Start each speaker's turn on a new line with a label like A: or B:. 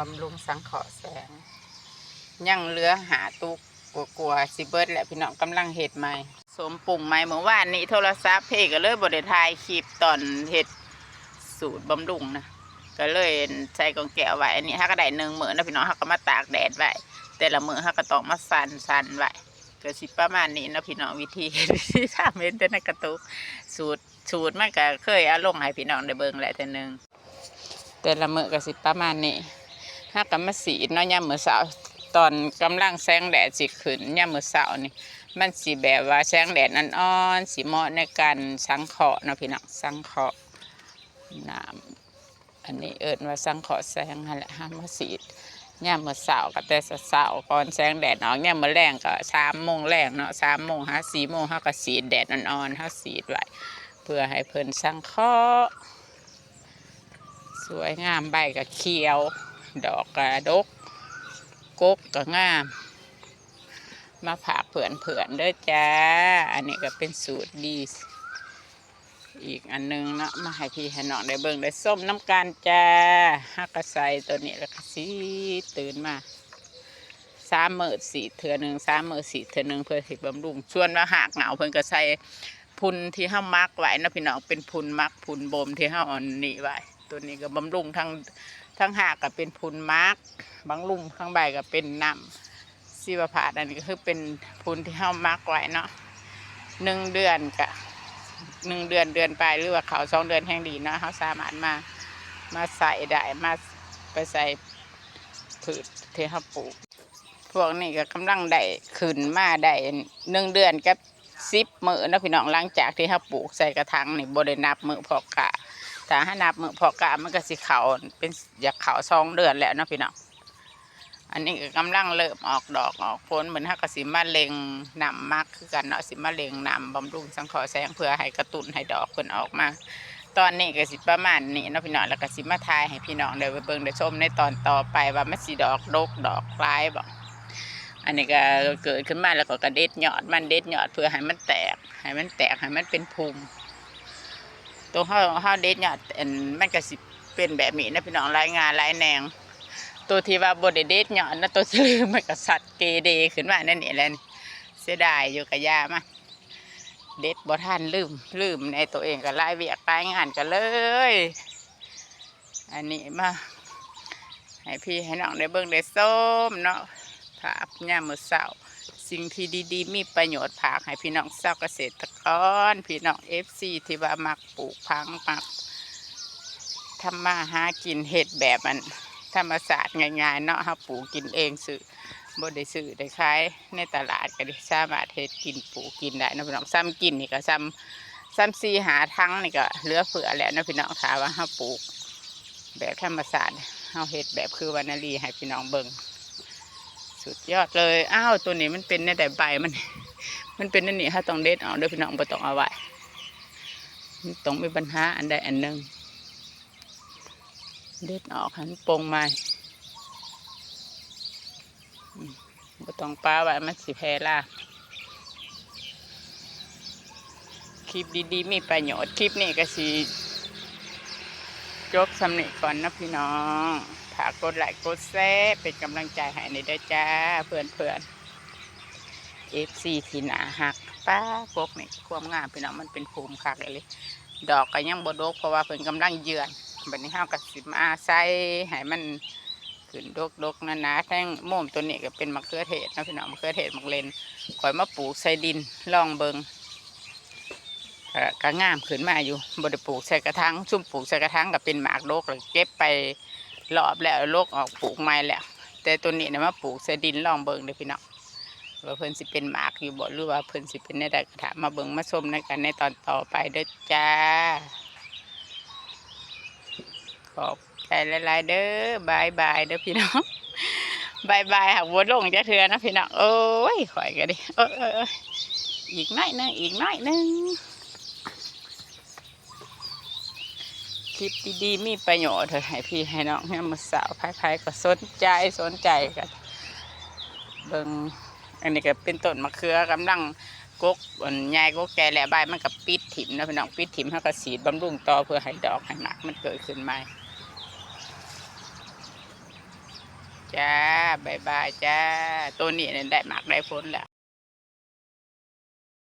A: บำรุงสังเคราะห์แสง ยังเหลือหาตุกกลัวๆสิเบิร์ดแหละพี่น้องกำลังเห็ดใหม่สมปรุงใหม่เมื่อวานนี้โทรศัพท์เพ่ก็เลยบริทายคลิปตอนเห็ดสูตรบำรุงนะก็เลยใส่กองแก้วไว้อันนี้ถ้าก็ได้หนึ่งมือนะพี่น้องถ้าก็มาตากแดดไว้แต่ละมือถ้าก็ต้องมาสันสันไว้ก็สิประมาณนี้นะพี่น้องวิธีวิธีทำเห็นแต่ในกระตุกสูตรสูตรมันก็เคยเอาลงให้พี่น้องได้เบิ่งแหละแต่หนึ่งแต่ละมือก็สิประมาณนี้ ถ้ากับมาสีเนาะยามมือเช้าตอนกำลังแสงแดดสิขึ้นยามมือเช้านี่มันสิแบบว่าแสงแดดอ่อนๆสิเหมาะในการสังเคราะห์เนาะพี่น้องสังเคราะห์น้ำอันนี้เอิ้นว่าสังเคราะห์แสงนั่นแหละห้ามมาสีดยามมื้อเช้าก็แต่เช้าๆก่อนแสงแดดออกยามมื้อแรงก็3โมงแรงเนาะ3โมงหา4โมงเฮาก็สีแดดอ่อนๆเฮาสีไว้เพื่อให้เพิ่นสังเคราะห์สวยงามใบก็เขียว ดอกกระดกกกก็งาม มาผากเผื่อนเผื่อนเด้อจ้า อันนี้ก็เป็นสูตรดี อีกอันหนึงเนาะมาให้พี่ให้น้องได้เบิ่งได้ส้มน้ำกันจ้าฮักกระใสตัวนี้แล้วก็สีตื่นมาสามมือสีเถื่อหนึ่งสามมือสีเถื่อหนึ่งเพื่อสิบำรุงส่วนว่าหากเหงาเพิ่นก็ใส่พุนที่ห้ามักไว้นะพี่น้องเป็นพุนมักพุนบ่มที่ห้าอ่อนนี่ไว้ ตัวนี้ก็บำรุงทั้งทั้งหากก็เป็นพุนมาร์กบางลุ่มข้างใบก็เป็นน้ำซีวผาดอันนี้ก็คือเป็นพุนที่เฮามาร์กไว้เนาะหนึ่งเดือนกะหนึ่งเดือนเดือนไปหรือว่าเขาสองเดือนแห่งดีเนาะเขาสามารถมามาใส่ได้มาไปใส่ผืชที่เขาปลูก พวกนี้ก็กำลังได้ขึ้นมาได้หนึ่งเดือนกับสิบมือนะพี่น้องหลังจากที่เขาปลูกใส่กระถางนี่บรินับมือพอกะ ถ้าให้นับมือพอกะมันก็สิเขาเป็นอยากเขาสองเดือนแล้วเนาะพี่น้องอันนี้ก็กำลังเริ่มออกดอกออกผลเหมือนถ้ากสิมาเล็งนำมากคือกันเนาะสิมาเล็งนำบำรุงสังเคราะห์แสงเพื่อให้กระตุ้นให้ดอกเพิ่นออกมา ตอนนี้ก็สิประมาณนี้เนาะพี่น้องแล้วก็สิมาทายให้พี่น้องได้ไปเบิ่งได้ชมในตอนต่อไปว่ามันสิดอกดกดอกคล้ายบ่อันนี้ก็เกิดขึ้นมาแล้วก็กระเด็ดยอดมันเด็ดยอดเพื่อให้มันแตกให้มันแตกให้มันเป็นภูมิ ตัวเฮาเฮาเด็ดเนี่ยอันมันก็สิเป็นแบบนี้นะพี่น้องรายงานรายแนง ตัวที่ว่าบดเด็ดเนี่ยนะตัวที่ลืมมันก็สัตว์เกเรขึ้นมานั่นนี่แหละเสียดายอยู่กับยามาเด็ดบ่ทันลืมลืมในตัวเองก็รายเวียกรายงานกันเลย อันนี้มาให้พี่ให้น้องได้เบิ่งได้ส้มเนาะภาพยามมือเช้า สิ่งที่ดีๆ มีประโยชน์ผากให้พี่น้องชาวเกษตรกรพี่น้องเอฟซีที่ว่ามักปลูกพังมักทำมาหากินเห็ดแบบมันธรรมศาสตร์ง่ายๆเนาะเฮาปลูกกินเองซื้อบ่ได้ซื้อได้ขายในตลาดก็ได้สามารถเฮ็ดกินปลูกกินได้นะพี่น้องซ้ำกินนี่ก็ซ้ำซ้ำซีหาทั้งนี่ก็เหลือเฟือแล้วนะพี่น้องถามว่าเฮาปลูกแบบธรรมศาสตร์เฮาเฮ็ดแบบคือวรรณลีให้พี่น้องเบิ่ง สุดยอดเลย อ้าวตัวนี้มันเป็นในแต่ใบมัน มันเป็นนั่นนี่ถ้าต้องเด็ดเอาเด้วยพี่น้องบ่ต้องเอาไว้ต้องมีปัญหาอันใดอันหนึ่งเด็ดออกหันปงม้อืมบ่ต้องปลาไว้มันสิแพร่ล่าคลิปดีๆ มีประโยชน์ คลิปนี้ก็สิจบสำเนีก่อนนะพี่น้อง ฝากกดไลค์กดแชร์เป็นกำลังใจให้ในด้อจ้าเพื่อนเพื่อนเอฟซีที่หนาหักป้ากกนี่ความงามพี่น้องมันเป็นภูมิคักเลย ดอกก็ยังบดกเพราะว่าเพิ่นกำลังเยือนบัดนี้เฮาก็สิมาใส่ให้มันขึ้นดกดกๆนะนะทั้งโม่มตัวนี้ก็เป็นมะเขือเทศนะพี่น้องมะเขือเทศมักเลนข่อยมาปลูกใส่ดินลองเบิงก็งามขึ้นมาอยู่บ่ได้ปลูกใส่กระถางซุ่มปลูกใส่กระถางก็เป็นหมากดกเลยเก็บไป รอบแล้วโลกออกปลูกใหม่แล้วแต่ตัวนี้นะมาปลูกใส่ดินลองเบิ่งเด้อพี่น้องว่าเพิ่นสิเป็นหมากอยู่บ่หรือว่าเพิ่นสิเป็นในใดก็ถามมาเบิ่งมาชมในกันในตอนต่อไปเด้อจ้า ขอบใจหลายๆเด้อบายบายเด้อพี่น้องบายบายหักบัวลงจะเถือนะพี่น้องโอ้ยข่อยกันดิเออเออเอออีกน้อยนึงอีกน้อยนึง ลิปดีๆมีประโยชน์เถอะให้พี่ให้น้องให้มาสาวใครๆก็สนใจสนใจกันเบิ่งอันนี้ก็เป็นต้นมะเขือกำลังกกอันใหญ่กกแก่แล้วใบมันก็ปิดถิ่มนะพี่น้องปิดถิ่มให้ก็สีดบำรุงต่อเพื่อให้ดอกให้หนักมันเกิดขึ้นใหม่จ้าบายบายจ้าตัวนี้เนี่ยได้หมักได้ผลแล้ว